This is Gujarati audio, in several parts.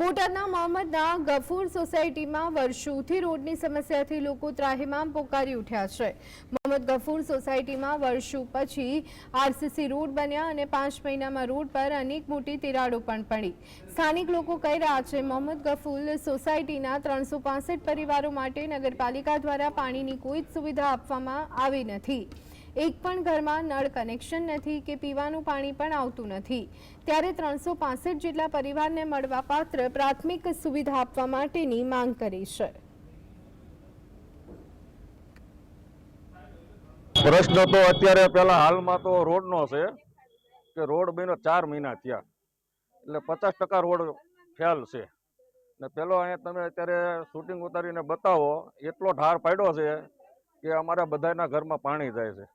બોટાદના મોહમ્મદના ગફૂર સોસાયટીમાં વર્ષોથી રોડની સમસ્યાથી લોકો ત્રાહિમામ પોકારી ઉઠ્યા છે. મોહમ્મદ ગફૂર સોસાયટીમાં વર્ષો પછી આરસીસી રોડ બન્યા અને પાંચ મહિનામાં રોડ પર અનેક મોટી તિરાડો પણ પડી. સ્થાનિક લોકો કહી રહ્યા છે, મોહમ્મદ ગફૂર સોસાયટીના ત્રણસો પરિવારો માટે નગરપાલિકા દ્વારા પાણીની કોઈ જ સુવિધા આપવામાં આવી નથી. એક પણ ઘરમાં નળ કનેક્શન નથી કે પીવાનું પાણી પણ આવતું નથી. ત્યારે ત્રણસો જેટલા પરિવારને મળવા પાત્ર પ્રાથમિક સુવિધા આપવા માટેની માંગ કરી છે. પ્રશ્ન તો અત્યારે પેલા હાલમાં તો રોડનો છે કે રોડ બન્યો ચાર મહિના થયા. એટલે પચાસ ટકા રોડ ફેલ છે. ને પેલો અહીંયા તમે અત્યારે શૂટિંગ ઉતારીને બતાવો, એટલો ઢાર પાડ્યો છે કે અમારા બધાના ઘરમાં પાણી જાય છે.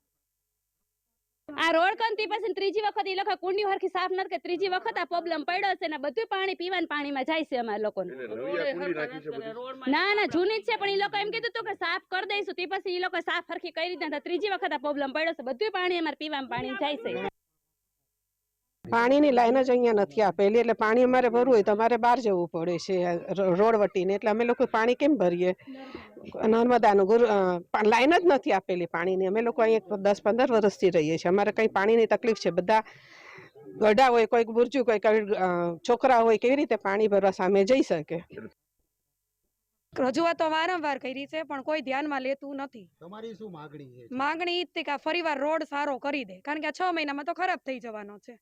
આ રોડ કંતી પછી ત્રીજી વખત એ લોકો કુંડી હરખી સાફ નથી કે ત્રીજી વખત આ પ્રોબ્લેમ પડ્યો છે ને બધું પાણી પીવાનું પાણીમાં જાય છે અમારા લોકોને. ના ના જૂની જ છે પણ એ લોકો એમ કીધું હતું કે સાફ કરી દઈશું. તે પછી એ લોકો સાફ હરખી કરી દીધા ત્રીજી વખત આ પ્રોબ્લેમ પડ્યો છે. બધું પાણી અમારે પીવાનું પાણી જાય છે. પાણીની લાઈન જ અહીંયા નથી આપેલી એટલે પાણી અમારે ભરવું હોય તો અમારે બહાર જવું પડે છે રોડ વટીને. એટલે અમે લોકો પાણી કેમ ભરીએ? નર્મદાનું ગુરુ લાઈન જ નથી આપેલી પાણીની. અમે લોકો અહીંયા દસ પંદર વર્ષથી રહીએ છીએ. અમારે કંઈ પાણીની તકલીફ છે? બધા ગઢા હોય કોઈક બુરજુ કોઈ કોઈ છોકરા હોય કેવી રીતે પાણી ભરવા સામે જઈ શકે? રજૂઆતો વારંવાર કરી છે પણ કોઈ ધ્યાનમાં લેતું નથી. તમારી શું માગણી છે? માંગણી ઈ જ છે કે આ ફરીવાર રોડ સારો કરી દે. કારણ કે આ છ મહિનામાં તો ખરાબ થઈ જવાનો છે.